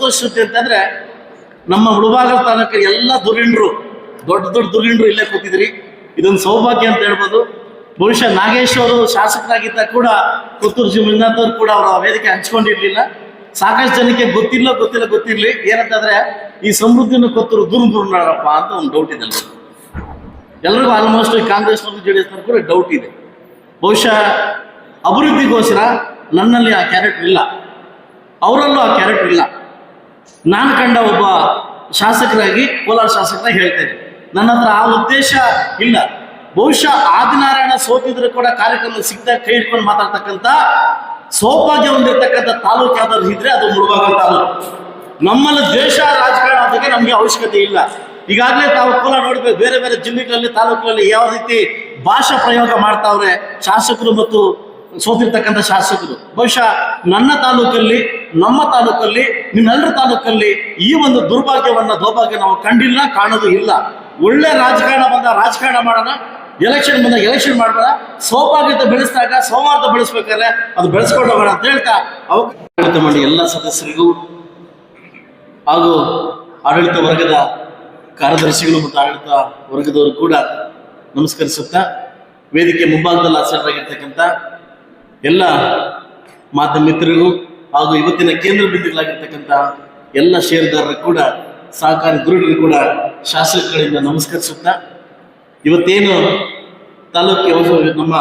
ಸಂತೋಷತೆ ಅಂತಂದ್ರೆ ನಮ್ಮ ಮುಳುಬಾಗಲ ತಾಲೂಕ ಎಲ್ಲ ದುರಿಂಡ್ರು ದೊಡ್ಡ ದೊಡ್ಡ ದುರಿಂಡ್ರು ಇಲ್ಲೇ ಕೂತಿದ್ರಿ. ಇದೊಂದು ಸೌಭಾಗ್ಯ ಅಂತ ಹೇಳ್ಬೋದು. ಬಹುಶಃ ನಾಗೇಶ್ ಅವರು ಶಾಸಕರಾಗಿದ್ದ ಕೂಡ ಪುತ್ತೂರು ಜಿ ಮಂಜುನಾಥ್ ಅವರು ಕೂಡ ಅವರ ವೇದಿಕೆ ಹಂಚ್ಕೊಂಡಿರ್ಲಿಲ್ಲ. ಸಾಕಷ್ಟು ಜನಕ್ಕೆ ಗೊತ್ತಿಲ್ಲ ಗೊತ್ತಿಲ್ಲ ಗೊತ್ತಿರ್ಲಿ. ಏನಂತಂದ್ರೆ ಈ ಸಮೃದ್ಧಿಯನ್ನು ಕೊತ್ತರು ದುರ್ ದೂರಪ್ಪ ಅಂತ ಒಂದು ಡೌಟ್ ಇದೆ ಎಲ್ರಿಗೂ. ಆಲ್ಮೋಸ್ಟ್ ಕಾಂಗ್ರೆಸ್ ಮತ್ತು ಜೆ ಡಿ ಎಸ್ ಕೂಡ ಡೌಟ್ ಇದೆ. ಬಹುಶಃ ಅಭಿವೃದ್ಧಿಗೋಸ್ಕರ ನನ್ನಲ್ಲಿ ಆ ಕ್ಯಾರೆಕ್ಟರ್ ಇಲ್ಲ. ಅವರಲ್ಲೂ ಆ ಕ್ಯಾರೆಕ್ಟರ್ ಇಲ್ಲ. ನಾನು ಕಂಡ ಒಬ್ಬ ಶಾಸಕರಾಗಿ, ಕೋಲಾರ ಶಾಸಕರ ಹೇಳ್ತೇನೆ ನನ್ನ ಹತ್ರ ಆ ಉದ್ದೇಶ ಇಲ್ಲ. ಬಹುಶಃ ಆದಿನಾರಾಯಣ ಸೋತಿದ್ರು ಕೂಡ ಕಾರ್ಯಕ್ರಮ ಸಿಗ್ತಾ ಕೈ ಹಿಡ್ಕೊಂಡು ಮಾತಾಡ್ತಕ್ಕಂಥ ಸೌಭಾಗ್ಯ ಹೊಂದಿರತಕ್ಕಂಥ ತಾಲೂಕು ಯಾವ್ದಾದ್ರು ಇದ್ರೆ ಅದು ಮುಳುಬಾಗಲ್ ತಾಲೂಕು. ನಮ್ಮಲ್ಲಿ ದೇಶ ರಾಜಕಾರಣ ಅದಕ್ಕೆ ನಮಗೆ ಅವಶ್ಯಕತೆ ಇಲ್ಲ. ಈಗಾಗಲೇ ತಾವು ಕೋಲಾರ ನೋಡಿದ್ರೆ ಬೇರೆ ಬೇರೆ ಜಿಲ್ಲೆಗಳಲ್ಲಿ, ತಾಲೂಕುಗಳಲ್ಲಿ ಯಾವ ರೀತಿ ಭಾಷಾ ಪ್ರಯೋಗ ಮಾಡ್ತಾವ್ರೆ ಶಾಸಕರು ಮತ್ತು ಸೋತಿರ್ತಕ್ಕಂಥ ಶಾಸಕರು. ಬಹುಶಃ ನನ್ನ ತಾಲೂಕಲ್ಲಿ, ನಮ್ಮ ತಾಲೂಕಲ್ಲಿ ನಿಮ್ಮೆಲ್ಲರ ತಾಲೂಕಲ್ಲಿ ಈ ಒಂದು ದುರ್ಭಾಗ್ಯವನ್ನ, ದೌರ್ಭಾಗ್ಯ ನಾವು ಕಂಡಿಲ್ಲ, ಕಾಣೋದು ಇಲ್ಲ. ಒಳ್ಳೆ ರಾಜಕಾರಣ ಬಂದ ರಾಜಕಾರಣ ಮಾಡೋಣ. ಎಲೆಕ್ಷನ್ ಬಂದ ಎಲೆಕ್ಷನ್ ಮಾಡೋಣ ಸೌಭಾಗ್ಯತೆ ಬೆಳೆಸಿದಾಗ ಸೌಹಾರ್ದ ಬೆಳೆಸ್ಬೇಕಾದ್ರೆ ಅದು ಬೆಳೆಸ್ಕೊಂಡು ಹೋಗೋಣ ಅಂತ ಹೇಳ್ತಾ ಅವಕಾಶ ಮಾಡಿ ಎಲ್ಲ ಸದಸ್ಯರಿಗೂ ಹಾಗೂ ಆಡಳಿತ ವರ್ಗದ ಕಾರ್ಯದರ್ಶಿಗಳು ಮತ್ತು ಆಡಳಿತ ವರ್ಗದವರು ಕೂಡ ನಮಸ್ಕರಿಸುತ್ತಾ ವೇದಿಕೆ ಮುಂಭಾಗದಲ್ಲಿ ಆಸರಾಗಿರ್ತಕ್ಕಂಥ ಎಲ್ಲ ಮಾಧ್ಯಮ ಮಿತ್ರರಿಗೂ ಹಾಗೂ ಇವತ್ತಿನ ಕೇಂದ್ರ ಬಿಂದುಗಳಾಗಿರ್ತಕ್ಕಂಥ ಎಲ್ಲ ಷೇರುದಾರರು ಕೂಡ, ಸಹಕಾರಿ ಗುರುಗಳು ಕೂಡ ಶಾಸಕಗಳಿಂದ ನಮಸ್ಕರಿಸುತ್ತಾ, ಇವತ್ತೇನು ತಾಲೂಕು ನಮ್ಮ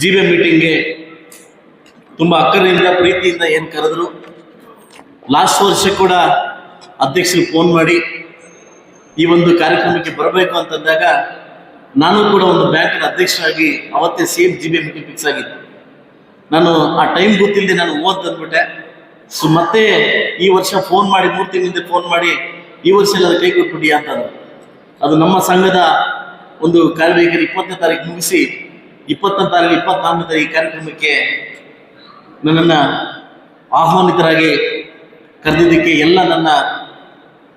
ಜಿ ಬಿ ಮೀಟಿಂಗ್ಗೆ ತುಂಬ ಅಕ್ಕರೆಯಿಂದ, ಪ್ರೀತಿಯಿಂದ ಏನು ಕರೆದ್ರು ಲಾಸ್ಟ್ ವರ್ಷ ಕೂಡ ಅಧ್ಯಕ್ಷರು ಫೋನ್ ಮಾಡಿ, ಈ ಒಂದು ಕಾರ್ಯಕ್ರಮಕ್ಕೆ ಬರಬೇಕು ಅಂತಂದಾಗ, ನಾನು ಕೂಡ ಒಂದು ಬ್ಯಾಂಕಿನ ಅಧ್ಯಕ್ಷರಾಗಿ ಅವತ್ತೇ same G B meeting fix ಆಗಿತ್ತು. ನಾನು ಆ ಟೈಮ್ ಗೊತ್ತಿಲ್ಲದೆ ನಾನು ಓದ್ತಂದ್ಬಿಟ್ಟೆ ಸೊ ಮತ್ತೆ ಈ ವರ್ಷ ಫೋನ್ ಮಾಡಿ, ಮೂರು ತಿಂಗಳಿಂದ ಫೋನ್ ಮಾಡಿ, ಈ ವರ್ಷ ಎಲ್ಲ ಕೈ ಕೊಟ್ಬಿಡಿ ಅಂತಂದ್ರು. ಅದು ನಮ್ಮ ಸಂಘದ ಒಂದು ಕಾರ್ಯಕ್ರಮ ಇಪ್ಪತ್ತನೇ ತಾರೀಕು ಮುಗಿಸಿ, ಇಪ್ಪತ್ತನೇ ತಾರೀಕು, ಇಪ್ಪತ್ನಾಲ್ಕನೇ ತಾರೀಕು ಕಾರ್ಯಕ್ರಮಕ್ಕೆ ನನ್ನನ್ನು ಆಹ್ವಾನಿತರಾಗಿ ಕರೆದಿದ್ದಕ್ಕೆ ಎಲ್ಲ ನನ್ನ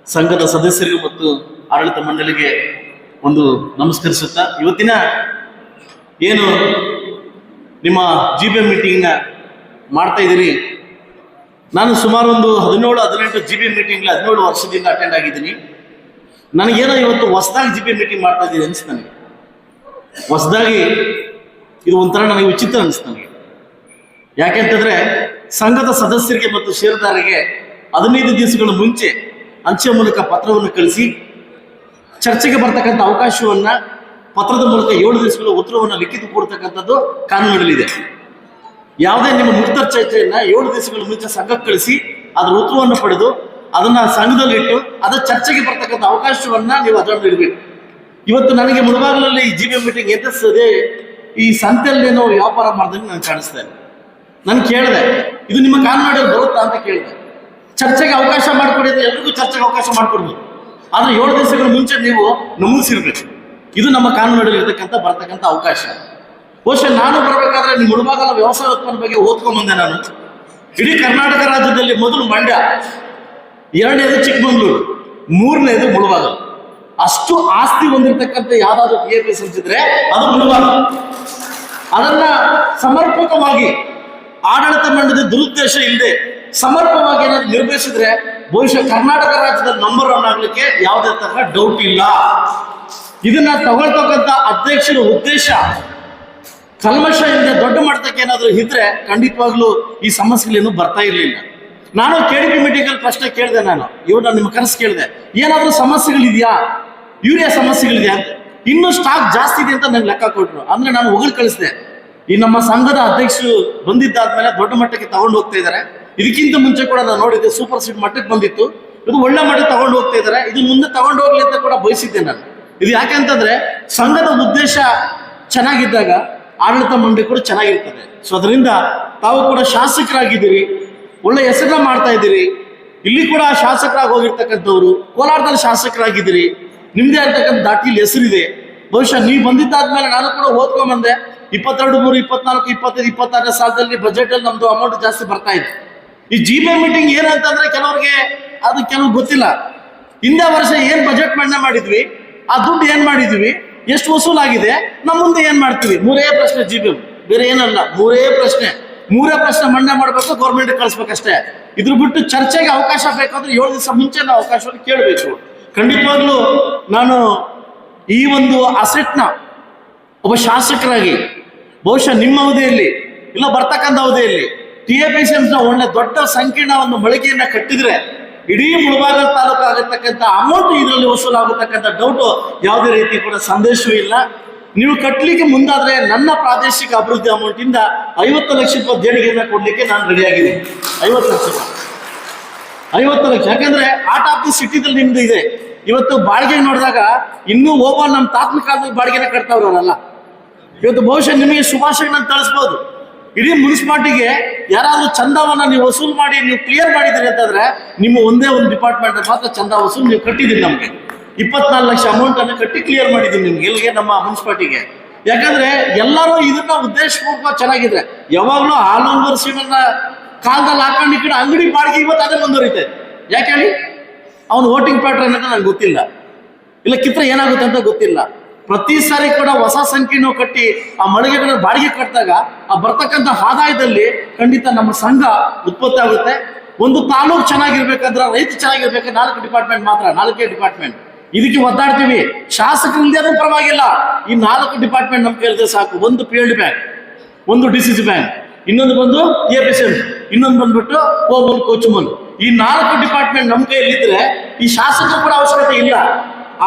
ಸಂಘದ ಸದಸ್ಯರಿಗೂ ಮತ್ತು ಆಡಳಿತ ಮಂಡಳಿಗೆ ಒಂದು ನಮಸ್ಕರಿಸುತ್ತಾ, ಇವತ್ತಿನ ಏನು ನಿಮ್ಮ ಜಿ ಬಿ ಮೀಟಿಂಗ್ನ ಮಾಡ್ತಾ ಇದ್ದೀನಿ ನಾನು ಸುಮಾರು ಒಂದು ಹದಿನೇಳು, ಹದಿನೆಂಟು ಜಿ ಬಿ ಮೀಟಿಂಗ್ ಹದಿನೇಳು ವರ್ಷದಿಂದ ಅಟೆಂಡ್ ಆಗಿದ್ದೀನಿ. ನನಗೇನೋ ಇವತ್ತು ಹೊಸದಾಗಿ ಜಿ ಬಿ ಮೀಟಿಂಗ್ ಮಾಡ್ತಾ ಇದ್ದೀನಿ ಅನಿಸ್ತು ನನಗೆ. ಹೊಸದಾಗಿ ಇದು ಒಂಥರ ನನಗೆ ವಿಚಿತ್ರ ಅನಿಸ್ತು ನನಗೆ. ಯಾಕೆಂತಂದ್ರೆ ಸಂಘದ ಸದಸ್ಯರಿಗೆ ಮತ್ತು ಷೇರುದಾರರಿಗೆ ಹದಿನೈದು ದಿವಸಗಳ ಮುಂಚೆ ಅಂಚೆ ಮೂಲಕ ಪತ್ರವನ್ನು ಕಳಿಸಿ, ಚರ್ಚೆಗೆ ಬರ್ತಕ್ಕಂಥ ಅವಕಾಶವನ್ನ ಪತ್ರದ ಮೂಲಕ ಏಳು ದಿವಸಗಳ ಉತ್ತರವನ್ನು ಲಿಖಿತ ಕೊಡ್ತಕ್ಕಂಥದ್ದು ಕಾನೂನಿನಲ್ಲಿದೆ ಯಾವುದೇ ನಿಮ್ಮ ಮುಕ್ತ ಚರ್ಚೆಯನ್ನ ಏಳು ದಿವಸಗಳ ಮುಂಚೆ ಸಂಘಕ್ಕೆ ಕಳಿಸಿ, ಅದರ ಉತ್ತರವನ್ನು ಪಡೆದು, ಅದನ್ನ ಸಂಘದಲ್ಲಿಟ್ಟು ಅದರ ಚರ್ಚೆಗೆ ಬರ್ತಕ್ಕಂಥ ಅವಕಾಶವನ್ನ ನೀವು ಅದರಲ್ಲಿ ಇಡಬೇಕು. ಇವತ್ತು ನನಗೆ ಮುಳುಬಾಗಲಲ್ಲಿ ಈ ಜಿ ಬಿ ಮೀಟಿಂಗ್ ಎದುರಿಸದೆ ಈ ಸಂತೆಯಲ್ಲೇನೋ ವ್ಯಾಪಾರ ಮಾಡ್ದಂಗೆ ನಾನು ಕಾಣಿಸ್ತೇನೆ ನಾನು ಕೇಳಿದೆ, ಇದು ನಿಮ್ಮ ಕಾನೂನಲ್ಲಿ ಬರುತ್ತಾ ಅಂತ ಕೇಳಿದೆ. ಚರ್ಚೆಗೆ ಅವಕಾಶ ಮಾಡಿಕೊಡಿದ್ರೆ ಎಲ್ರಿಗೂ ಚರ್ಚೆಗೆ ಅವಕಾಶ ಮಾಡಿಕೊಡ್ಬೋದು ಆದರೆ ಏಳು ದಿವಸಗಳ ಮುಂಚೆ ನೀವು ನಮೂದಿಸಿರ್ಬೇಕು. ಇದು ನಮ್ಮ ಕಾನೂನಲ್ಲಿ ಇರತಕ್ಕಂಥ ಬರ್ತಕ್ಕಂಥ ಅವಕಾಶ. ಬಹುಶಃ ನಾನು ಬರಬೇಕಾದ್ರೆ ನಿಮ್ಮ ಮುಳುಬಾಗಲ ವ್ಯವಸಾಯ ಉತ್ಪನ್ನ ಬಗ್ಗೆ ಓದ್ಕೊಂಡ್ಬಂದೆ ನಾನು. ಇಡೀ ಕರ್ನಾಟಕ ರಾಜ್ಯದಲ್ಲಿ ಮೊದಲು ಮಂಡ್ಯ, ಎರಡನೇದು ಚಿಕ್ಕಮಂಗ್ಳೂರು, ಮೂರನೇದು ಮುಳುಭಾಗ ಅಷ್ಟು ಆಸ್ತಿ ಹೊಂದಿರತಕ್ಕಂಥ ಯಾವ್ದಾದ್ರು ಟಿ ಎ ಪಿ ಸಂಚಿದ್ರೆ ಅದು ಮುಳುಭಾಗ ಅದನ್ನ ಸಮರ್ಪಕವಾಗಿ ಆಡಳಿತ ಮಂಡದ ದುರುದ್ದೇಶ ಇಲ್ಲದೆ ಸಮರ್ಪಕವಾಗಿ ಏನಾದ್ರು ನಿರ್ವಹಿಸಿದ್ರೆ ಬಹುಶಃ ಕರ್ನಾಟಕ ರಾಜ್ಯದ ನಂಬರ್ ಒನ್ ಆಗ್ಲಿಕ್ಕೆ ಯಾವುದೇ ತರಹ ಡೌಟ್ ಇಲ್ಲ. ಇದನ್ನ ತಗೊಳ್ತಕ್ಕಂಥ ಅಧ್ಯಕ್ಷರ ಉದ್ದೇಶ ಕಲ್ಮಶ ಇಲ್ಲದೆ ದೊಡ್ಡ ಮಟ್ಟಕ್ಕೆ ಏನಾದರೂ ಇದ್ರೆ ಖಂಡಿತವಾಗ್ಲೂ ಈ ಸಮಸ್ಯೆಗಳೇನು ಬರ್ತಾ ಇರಲಿಲ್ಲ. ನಾನು ಕೆ ಮೀಟಿಂಗ್ ಮೀಟಿಂಗಲ್ಲಿ ಪ್ರಶ್ನೆ ಕೇಳಿದೆ ನಾನು. ಇವ್ರು ನಾನು ನಿಮ್ಮ ಕನಸು ಕೇಳಿದೆ. ಏನಾದರೂ ಸಮಸ್ಯೆಗಳಿದೆಯಾ? ಯೂರಿಯಾ ಸಮಸ್ಯೆಗಳಿದೆಯಾ ಅಂತ. ಇನ್ನೂ ಸ್ಟಾಕ್ ಜಾಸ್ತಿ ಇದೆ ಅಂತ ನಂಗೆ ಲೆಕ್ಕ ಕೊಟ್ಟರು ಅಂದ್ರೆ ನಾನು ಹೊಗಳು ಕಳಿಸಿದೆ. ಈ ನಮ್ಮ ಸಂಘದ ಅಧ್ಯಕ್ಷರು ಬಂದಿದ್ದಾದ್ಮೇಲೆ ದೊಡ್ಡ ಮಟ್ಟಕ್ಕೆ ತಗೊಂಡು ಹೋಗ್ತಾ ಇದ್ದಾರೆ ಇದಕ್ಕಿಂತ ಮುಂಚೆ ಕೂಡ ನಾನು ನೋಡಿದ್ದೆ ಸೂಪರ್ ಸೀಟ್ ಮಟ್ಟಕ್ಕೆ ಬಂದಿತ್ತು. ಇದು ಒಳ್ಳೆ ಮಟ್ಟಕ್ಕೆ ತಗೊಂಡು ಹೋಗ್ತಾ ಇದ್ದಾರೆ ಇದು ಮುಂದೆ ತಗೊಂಡು ಹೋಗ್ಲಿ ಅಂತ ಕೂಡ ಬಯಸಿದ್ದೆ ನಾನು. ಇದು ಯಾಕೆ ಅಂತಂದ್ರೆ ಸಂಘದ ಉದ್ದೇಶ ಚೆನ್ನಾಗಿದ್ದಾಗ ಆಡಳಿತ ಮಂಡಳಿ ಕೂಡ ಚೆನ್ನಾಗಿರ್ತದೆ. ಸೊ ಅದರಿಂದ ತಾವು ಕೂಡ ಶಾಸಕರಾಗಿದ್ದೀರಿ, ಒಳ್ಳೆ ಹೆಸರನ್ನ ಮಾಡ್ತಾ ಇದ್ದೀರಿ. ಇಲ್ಲಿ ಕೂಡ ಶಾಸಕರಾಗಿ ಹೋಗಿರ್ತಕ್ಕಂಥವ್ರು, ಕೋಲಾರದಲ್ಲಿ ಶಾಸಕರಾಗಿದ್ದೀರಿ. ನಿಮ್ದೇ ಆಗ್ತಕ್ಕಂಥ ದಾಟಿಲಿ ಹೆಸರಿದೆ. ಬಹುಶಃ ನೀವು ಬಂದಿದ್ದಾದ್ಮೇಲೆ ನಾನು ಕೂಡ ಓದ್ಕೊಂಬಂದೆ. ಇಪ್ಪತ್ತೆರಡು, ಮೂರು, ಇಪ್ಪತ್ನಾಲ್ಕು, ಇಪ್ಪತ್ತೈದು, ಇಪ್ಪತ್ತಾರನೇ ಸಾಲದಲ್ಲಿ ಬಜೆಟ್ ಅಲ್ಲಿ ನಮ್ದು ಅಮೌಂಟ್ ಜಾಸ್ತಿ ಬರ್ತಾ ಇದೆ. ಈ ಜಿ ಪಿ ಮೀಟಿಂಗ್ ಏನಂತಂದ್ರೆ ಕೆಲವರಿಗೆ ಅದು ಕೆಲವು ಗೊತ್ತಿಲ್ಲ. ಹಿಂದೆ ವರ್ಷ ಏನ್ ಬಜೆಟ್ ಮಂಡನೆ ಮಾಡಿದ್ವಿ? ಆ ದುಡ್ಡು ಏನ್ ಮಾಡಿದ್ವಿ? ಎಷ್ಟು ವಸೂಲಾಗಿದೆ? ನಮ್ಮ ಮುಂದೆ ಏನ್ ಮಾಡ್ತೀವಿ? ಮೂರೇ ಪ್ರಶ್ನೆ ಜಿ ಬೇರೆ ಏನಲ್ಲ, ಮೂರೇ ಪ್ರಶ್ನೆ. ಮೂರೇ ಪ್ರಶ್ನೆ ಮಂಡನೆ ಮಾಡಬೇಕು ಗೌರ್ಮೆಂಟ್ ಕಳಿಸ್ಬೇಕಷ್ಟೇ. ಇದ್ರ ಬಿಟ್ಟು ಚರ್ಚೆಗೆ ಅವಕಾಶ ಬೇಕಾದ್ರೆ ಏಳು ದಿವಸ ಮುಂಚೆ ನಾವು ಅವಕಾಶವನ್ನು ಕೇಳಬೇಕು. ಖಂಡಿತವಾಗ್ಲೂ ನಾನು ಈ ಒಂದು ಅಸೆಟ್ನ ಒಬ್ಬ ಶಾಸಕರಾಗಿ, ಬಹುಶಃ ನಿಮ್ಮ ಅವಧಿಯಲ್ಲಿ, ಇಲ್ಲ ಬರ್ತಕ್ಕಂಥ ಅವಧಿಯಲ್ಲಿ ಟಿ ಎ ಪಿ ಸಿ ಒಳ್ಳೆ ದೊಡ್ಡ ಸಂಕೀರ್ಣ ಒಂದು ಮಳಿಗೆಯನ್ನ ಕಟ್ಟಿದ್ರೆ ಇಡೀ ಮುಳಬಾಗಲ್ ತಾಲೂಕು ಆಗತಕ್ಕಂಥ ಅಮೌಂಟ್ ಇದರಲ್ಲಿ ವಸೂಲಾಗತಕ್ಕಂಥ ಡೌಟು ಯಾವುದೇ ರೀತಿ ಕೂಡ ಸಂದೇಶವೂ ಇಲ್ಲ. ನೀವು ಕಟ್ಟಲಿಕ್ಕೆ ಮುಂದಾದ್ರೆ ನನ್ನ ಪ್ರಾದೇಶಿಕ ಅಭಿವೃದ್ಧಿ ಅಮೌಂಟ್ ಇಂದ ಐವತ್ತು ಲಕ್ಷ ರೂಪಾಯಿ ದೇಣಿಗೆಯನ್ನು ಕೊಡಲಿಕ್ಕೆ ನಾನು ರೆಡಿಯಾಗಿದ್ದೀನಿ ಐವತ್ತು ಲಕ್ಷ ರೂಪಾಯಿ. ಐವತ್ತು ಲಕ್ಷ. ಯಾಕಂದ್ರೆ ಆರ್ಟ್ ಆಫ್ ದಿ ಸಿಟಿದಲ್ಲಿ ನಿಮ್ದು ಇದೆ. ಇವತ್ತು ಬಾಡಿಗೆ ನೋಡಿದಾಗ ಇನ್ನೂ ಓವರ್ ನಮ್ಮ ಕಾಲದಲ್ಲಿ ಬಾಡಿಗೆನ ಕಟ್ತಾವ್ರಲ್ಲ ಇವತ್ತು ಬಹುಶಃ ನಿಮಗೆ ಶುಭಾಶಯಗಳನ್ನು ತಿಳಿಸ್ಬೋದು ಇಡೀ ಮುನ್ಸಿಪಾಲ್ಟಿಗೆ ಯಾರಾದರೂ ಚಂದವನ್ನ ನೀವು ವಸೂಲ್ ಮಾಡಿ, ನೀವು ಕ್ಲಿಯರ್ ಮಾಡಿದ್ರಿ ಅಂತಂದ್ರೆ ನಿಮ್ಮ ಒಂದೇ ಒಂದು ಡಿಪಾರ್ಟ್ಮೆಂಟ್ ಮಾತ್ರ ಚಂದ ವಸೂಲ್ ನೀವು ಕಟ್ಟಿದ್ದೀರಿ ನಮಗೆ. ಇಪ್ಪತ್ನಾಲ್ಕು ಲಕ್ಷ ಅಮೌಂಟ್ ಅನ್ನು ಕಟ್ಟಿ ಕ್ಲಿಯರ್ ಮಾಡಿದ್ದೀನಿ ನಿಮ್ಗೆ ಇಲ್ಲಿಗೆ ನಮ್ಮ ಮುನ್ಸಿಪಾಲ್ಟಿಗೆ. ಯಾಕಂದ್ರೆ ಎಲ್ಲರೂ ಇದನ್ನ ಉದ್ದೇಶಪೂರ್ವಕ ಚೆನ್ನಾಗಿದ್ರೆ. ಯಾವಾಗಲೂ ಹಾಲೊಂದರ್ ಸಿಮನ್ನ ಕಾಲದಲ್ಲಿ ಹಾಕೊಂಡು ಈ ಕಡೆ ಅಂಗಡಿ ಬಾಡಿಗೆ ಇವತ್ತು ಅದೇ ಮುಂದುವರಿತೆ ಯಾಕೆ ಹೇಳಿ? ಅವನು ವೋಟಿಂಗ್ ಪ್ಯಾಟ್ರನ್ ಅಂತ ನಂಗೆ ಗೊತ್ತಿಲ್ಲ. ಇಲ್ಲ, ಕಿತ್ರ ಏನಾಗುತ್ತೆ ಅಂತ ಗೊತ್ತಿಲ್ಲ. ಪ್ರತಿ ಸಾರಿ ಕೂಡ ಹೊಸ ಸಂಖ್ಯೆನೂ ಕಟ್ಟಿ ಆ ಮಳಿಗೆಗಳ ಬಾಡಿಗೆ ಕಟ್ಟಿದಾಗ ಆ ಬರ್ತಕ್ಕಂಥ ಆದಾಯದಲ್ಲಿ ಖಂಡಿತ ನಮ್ಮ ಸಂಘ ಉತ್ಪತ್ತಿ ಆಗುತ್ತೆ. ಒಂದು ತಾಲೂಕು ಚೆನ್ನಾಗಿರ್ಬೇಕಂದ್ರೆ ರೈತ ಚೆನ್ನಾಗಿರ್ಬೇಕು, ನಾಲ್ಕು ಡಿಪಾರ್ಟ್ಮೆಂಟ್ ಮಾತ್ರ, ನಾಲ್ಕೇ ಡಿಪಾರ್ಟ್ಮೆಂಟ್ ಇದಕ್ಕೆ ಒದ್ದಾಡ್ತೀವಿ. ಶಾಸಕರಿಂದ ಪರವಾಗಿಲ್ಲ. ಈ ನಾಲ್ಕು ಡಿಪಾರ್ಟ್ಮೆಂಟ್ ನಮ್ಗೆ ಕೇಳಿದ್ರೆ ಸಾಕು. ಒಂದು ಎಲ್ ಬ್ಯಾಂಕ್ ಒಂದು ಡಿ ಸಿ ಸಿ ಬ್ಯಾಂಕ್ ಇನ್ನೊಂದು ಬಂದು ಎ ಪಿ ಸಿ ಇನ್ನೊಂದು ಬಂದ್ಬಿಟ್ಟು ಕೋಮಲ್ ಕೋಚುಮನ್ ಈ ನಾಲ್ಕು ಡಿಪಾರ್ಟ್ಮೆಂಟ್ ನಮ್ಮ ಕೈಯಲ್ಲಿದ್ರೆ ಈ ಶಾಸಕರು ಕೂಡ ಅವಶ್ಯಕತೆ ಇಲ್ಲ.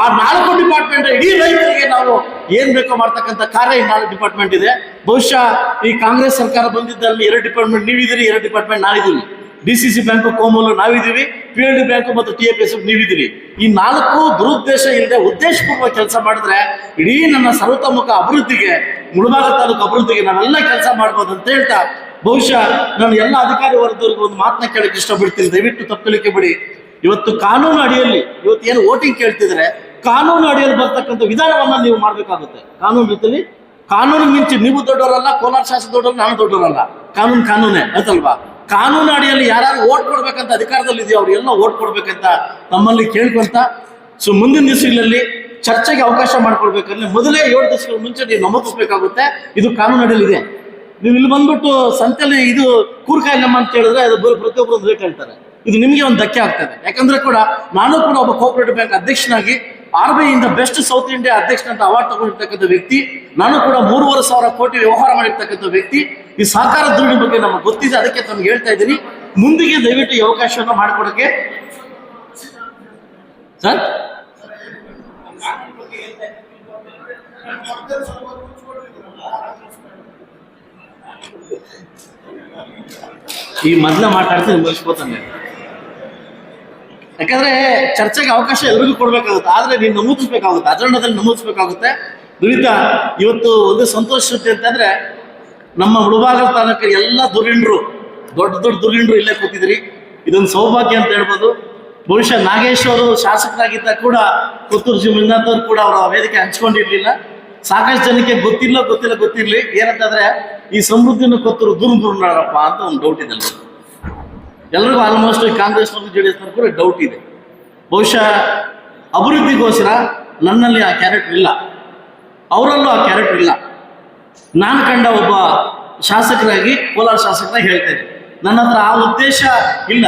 ಆ ನಾಲ್ಕು ಡಿಪಾರ್ಟ್ಮೆಂಟ್ ಇಡೀ ರೈತರಿಗೆ ನಾವು ಏನ್ ಬೇಕೋ ಮಾಡ್ತಕ್ಕಂಥ ಕಾರ್ಯ ಈ ನಾಲ್ಕು ಡಿಪಾರ್ಟ್ಮೆಂಟ್ ಇದೆ. ಬಹುಶಃ ಈ ಕಾಂಗ್ರೆಸ್ ಸರ್ಕಾರ ಬಂದಿದ್ದಲ್ಲಿ ಎರಡು ಡಿಪಾರ್ಟ್ಮೆಂಟ್ ನೀವಿದ್ದೀರಿ, ಎರಡು ಡಿಪಾರ್ಟ್ಮೆಂಟ್ ನಾವಿದ್ದೀವಿ. ಡಿ ಸಿ ಸಿ ಬ್ಯಾಂಕು, ಕೋಮಲು ನಾವಿದ್ದೀವಿ, ಪಿ ಎಲ್ ಡಿ ಬ್ಯಾಂಕು ಮತ್ತು ಟಿ ಎಫ್ ಎಸ್ ನೀವಿದ್ದೀರಿ. ಈ ನಾಲ್ಕು ದುರುದ್ದೇಶ ಇಲ್ಲದೆ ಉದ್ದೇಶಪೂರ್ವಕ ಕೆಲಸ ಮಾಡಿದ್ರೆ ಇಡೀ ನನ್ನ ಸರ್ವತೋಮುಖ ಅಭಿವೃದ್ಧಿಗೆ, ಮುಳುಬಾಗ ತಾಲೂಕು ಅಭಿವೃದ್ಧಿಗೆ ನಾವೆಲ್ಲ ಕೆಲಸ ಮಾಡ್ಬೋದು ಅಂತ ಹೇಳ್ತಾ ಬಹುಶಃ ನಾನು ಎಲ್ಲ ಅಧಿಕಾರಿ ವರ್ಗದವ್ರಿಗೆ ಒಂದು ಮಾತನ್ನ ಕೇಳಕ್ಕೆ ಇಷ್ಟಪಡ್ತೀನಿ. ದಯವಿಟ್ಟು ತಪ್ಪಲಿಕ್ಕೆ ಬಿಡಿ ಇವತ್ತು ಕಾನೂನು ಅಡಿಯಲ್ಲಿ ಇವತ್ತು ಏನು ವೋಟಿಂಗ್ ಕೇಳ್ತಿದ್ರೆ ಕಾನೂನು ಅಡಿಯಲ್ಲಿ ಬರ್ತಕ್ಕಂಥ ವಿಧಾನವನ್ನ ನೀವು ಮಾಡಬೇಕಾಗುತ್ತೆ. ಕಾನೂನು ರೀತಿಯಲ್ಲಿ ಕಾನೂನು ಮಿಂಚಿ ನೀವು ದೊಡ್ಡವರಲ್ಲ, ಕೋಲಾರ ಶಾಸಕ ದೊಡ್ಡವರು ನಾನು ದೊಡ್ಡವರಲ್ಲ. ಕಾನೂನು ಕಾನೂನೇ, ಆಯ್ತಲ್ವಾ? ಕಾನೂನು ಅಡಿಯಲ್ಲಿ ಯಾರು ಓಟ್ ಕೊಡ್ಬೇಕಂತ ಅಧಿಕಾರದಲ್ಲಿ ಇದೆಯೋ ಎಲ್ಲ ಓಟ್ ಕೊಡ್ಬೇಕಂತ ನಮ್ಮಲ್ಲಿ ಕೇಳ್ಕೊಂತ ಸೊ ಮುಂದಿನ ದಿವಸಗಳಲ್ಲಿ ಚರ್ಚೆಗೆ ಅವಕಾಶ ಮಾಡ್ಕೊಳ್ಬೇಕಂದ್ರೆ ಮೊದಲೇ ಏಳು ದಿವಸಗಳ ಮುಂಚೆ ನೀವು ನಮೂದಿಸ್ಬೇಕಾಗುತ್ತೆ. ಇದು ಕಾನೂನು ಅಡಿಯಲ್ಲಿ ಇದೆ. ನೀವು ಇಲ್ಲಿ ಬಂದ್ಬಿಟ್ಟು ಸಂತೆಯಲ್ಲಿ ಇದು ಕೂರ್ಕಾಯಿ ನಮ್ಮ ಅಂತ ಹೇಳಿದ್ರೆ ಅದು ಬರೀ ಪ್ರತಿಯೊಬ್ಬರು ರೇಟ್ ಹೇಳ್ತಾರೆ. ಇದು ನಿಮಗೆ ಒಂದು ಧಕ್ಕೆ ಆಗ್ತದೆ. ಯಾಕಂದ್ರೆ ಕೂಡ ನಾನು ಕೂಡ ಒಬ್ಬ ಕೋಆಪರೇಟಿವ್ ಬ್ಯಾಂಕ್ ಅಧ್ಯಕ್ಷನಾಗಿ ಆರ್ ಬಿ ಇಂದ ಬೆಸ್ಟ್ ಸೌತ್ ಇಂಡಿಯಾ ಅಧ್ಯಕ್ಷ ಅಂತ ಅವಾರ್ಡ್ ತಗೊಂಡಿರ್ತಕ್ಕಂಥ ವ್ಯಕ್ತಿ, ನಾನು ಕೂಡ ಮೂರುವರೆ ಸಾವಿರ ಕೋಟಿ ವ್ಯವಹಾರ ಮಾಡಿರ್ತಕ್ಕಂಥ ವ್ಯಕ್ತಿ. ಈ ಸಹಕಾರ ಧೋರಣೆ ಬಗ್ಗೆ ನಮಗೆ ಗೊತ್ತಿದೆ, ಅದಕ್ಕೆ ತಮ್ಗೆ ಹೇಳ್ತಾ ಇದ್ದೀನಿ. ಮುಂದಿಗೆ ದಯವಿಟ್ಟು ಈ ಅವಕಾಶವನ್ನು ಮಾಡಿಕೊಡಕ್ಕೆ. ಸರ್? ಈ ಮೊದಲ ಮಾತಾಡ್ತೀನಿ ಮುಗಿಸ್ಬೋತಾನೆ ಯಾಕಂದ್ರೆ ಚರ್ಚೆಗೆ ಅವಕಾಶ ಎಲ್ರಿಗೂ ಕೊಡ್ಬೇಕಾಗುತ್ತೆ, ಆದ್ರೆ ನೀವು ನಮೂದಿಸ್ಬೇಕಾಗುತ್ತೆ ಅಜೆಂಡಾದಲ್ಲಿ ನಮೂದಿಸ್ಬೇಕಾಗುತ್ತೆ. ದುರಿತ ಇವತ್ತು ಒಂದು ಸಂತೋಷ ಸುದ್ದಿ ಅಂತಂದ್ರೆ ನಮ್ಮ ಮುಳಬಾಗಲ ತಾಲೂಕಿನ ಎಲ್ಲ ದುರಿಂಡ್ರು ದೊಡ್ಡ ದೊಡ್ಡ ದುರಿಂಡ್ರು ಇಲ್ಲೇ ಕೂತಿದ್ರಿ. ಇದೊಂದು ಸೌಭಾಗ್ಯ ಅಂತ ಹೇಳ್ಬೋದು. ಬಹುಶಃ ನಾಗೇಶ್ ಅವರು ಶಾಸಕರಾಗಿದ್ದ ಕೂಡ, ಪುತ್ತೂರು ಜಿ. ಮಂಜುನಾಥ್ ಕೂಡ ಅವರ ವೇದಿಕೆ ಹಂಚ್ಕೊಂಡಿರ್ಲಿಲ್ಲ. ಸಾಕಷ್ಟು ಜನಕ್ಕೆ ಗೊತ್ತಿಲ್ಲ ಗೊತ್ತಿಲ್ಲ ಗೊತ್ತಿರ್ಲಿ, ಏನಂತಂದ್ರೆ ಈ ಸಮೃದ್ಧಿನ ಕೊತ್ತರು ದುರ್ ದುರ್ನಾರಪ್ಪ ಅಂತ ಒಂದು ಡೌಟ್ ಇದೆ ಎಲ್ರಿಗೂ. ಆಲ್ಮೋಸ್ಟ್ ಕಾಂಗ್ರೆಸ್ ಮತ್ತು ಜೆ ಡಿ ಎಸ್ ಕೂಡ ಡೌಟ್ ಇದೆ. ಬಹುಶಃ ಅಭಿವೃದ್ಧಿಗೋಸ್ಕರ ನನ್ನಲ್ಲಿ ಆ ಕ್ಯಾರೆಕ್ಟರ್ ಇಲ್ಲ. ಅವರಲ್ಲೂ ಆ ಕ್ಯಾರೆಕ್ಟರ್ ಇಲ್ಲ. ನಾನು ಕಂಡ ಒಬ್ಬ ಶಾಸಕರಾಗಿ ಕೋಲಾರ ಶಾಸಕರ ಹೇಳ್ತೇನೆ ನನ್ನ ಹತ್ರ ಆ ಉದ್ದೇಶ ಇಲ್ಲ.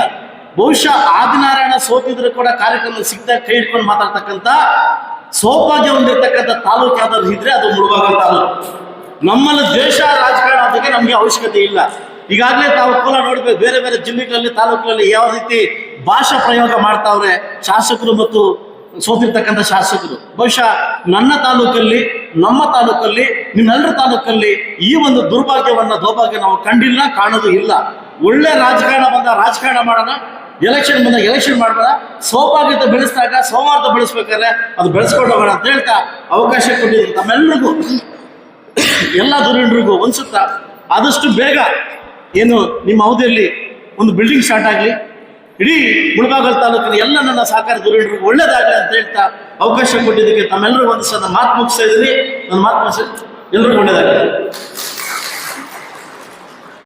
ಬಹುಶಃ ಆದಿನಾರಾಯಣ ಸೋತಿದ್ರು ಕೂಡ ಕಾರ್ಯಕ್ರಮ ಸಿಗ್ತಾ ಕೈ ಹಿಡ್ಕೊಂಡು ಮಾತಾಡ್ತಕ್ಕಂಥ ಸೌಭಾಗ್ಯ ಹೊಂದಿರತಕ್ಕಂಥ ತಾಲೂಕು ಯಾವ್ದಾದ್ರು ಇದ್ರೆ ಅದು ಮುಳುಬಾಗಲ್ ತಾಲೂಕು ನಮ್ಮಲ್ಲಿ ದ್ವೇಷ ರಾಜಕಾರಣ ಅದಕ್ಕೆ ನಮಗೆ ಅವಶ್ಯಕತೆ ಇಲ್ಲ. ಈಗಾಗಲೇ ತಾವು ಕೋಲಾರ ನೋಡಬೇಕು, ಬೇರೆ ಬೇರೆ ಜಿಲ್ಲೆಗಳಲ್ಲಿ, ತಾಲೂಕುಗಳಲ್ಲಿ ಯಾವ ರೀತಿ ಭಾಷಾ ಪ್ರಯೋಗ ಮಾಡ್ತಾವ್ರೆ ಶಾಸಕರು ಮತ್ತು ಸೋತಿರ್ತಕ್ಕಂಥ ಶಾಸಕರು. ಬಹುಶಃ ನನ್ನ ತಾಲೂಕಲ್ಲಿ, ನಮ್ಮ ತಾಲೂಕಲ್ಲಿ, ನಿಮ್ಮೆಲ್ಲರ ತಾಲೂಕಲ್ಲಿ ಈ ಒಂದು ದುರ್ಭಾಗ್ಯವನ್ನ, ದೌರ್ಭಾಗ್ಯ ನಾವು ಕಂಡಿಲ್ಲ, ಕಾಣೋದು ಇಲ್ಲ. ಒಳ್ಳೆ ರಾಜಕಾರಣ ಬಂದ ರಾಜಕಾರಣ ಮಾಡೋಣ, ಎಲೆಕ್ಷನ್ ಬಂದಾಗ ಎಲೆಕ್ಷನ್ ಮಾಡೋಣ ಸೌಭಾಗ್ಯತೆ ಬೆಳೆಸಿದಾಗ ಸೌಹಾರ್ದ ಬೆಳೆಸ್ಬೇಕಾದ್ರೆ ಅದು ಬೆಳೆಸ್ಕೊಂಡು ಹೋಗೋಣ ಅಂತ ಹೇಳ್ತಾ ಅವಕಾಶ ಕೊಟ್ಟಿದ್ದೀವಿ ತಮ್ಮೆಲ್ಲರಿಗೂ ಎಲ್ಲ ದುರೀಣರಿಗೂ ಒಂದ್ಸುತ್ತ ಆದಷ್ಟು ಬೇಗ ಏನು ನಿಮ್ಮ ಅವಧಿಯಲ್ಲಿ ಒಂದು ಬಿಲ್ಡಿಂಗ್ ಸ್ಟಾರ್ಟ್ ಆಗಲಿ, ಇಡೀ ಮುಳಬಾಗಲ್ ತಾಲೂಕಿನ ಎಲ್ಲ ನನ್ನ ಸಹಕಾರ ಗುರುಗಳಿಗೆ ಒಳ್ಳೇದಾಗಲಿ ಅಂತ ಹೇಳ್ತಾ ಅವಕಾಶ ಕೊಟ್ಟಿದ್ದಕ್ಕೆ ತಮ್ಮೆಲ್ಲರೂ ಒಂದು ಸಹ ಮಾತು ಮುಗಿಸ್ತಾ ಇದ್ದೀನಿ. ನನ್ನ ಮಾತು ಮುಗಿಸಿ. ಎಲ್ಲರೂ ಒಳ್ಳೇದಾಗಲಿ.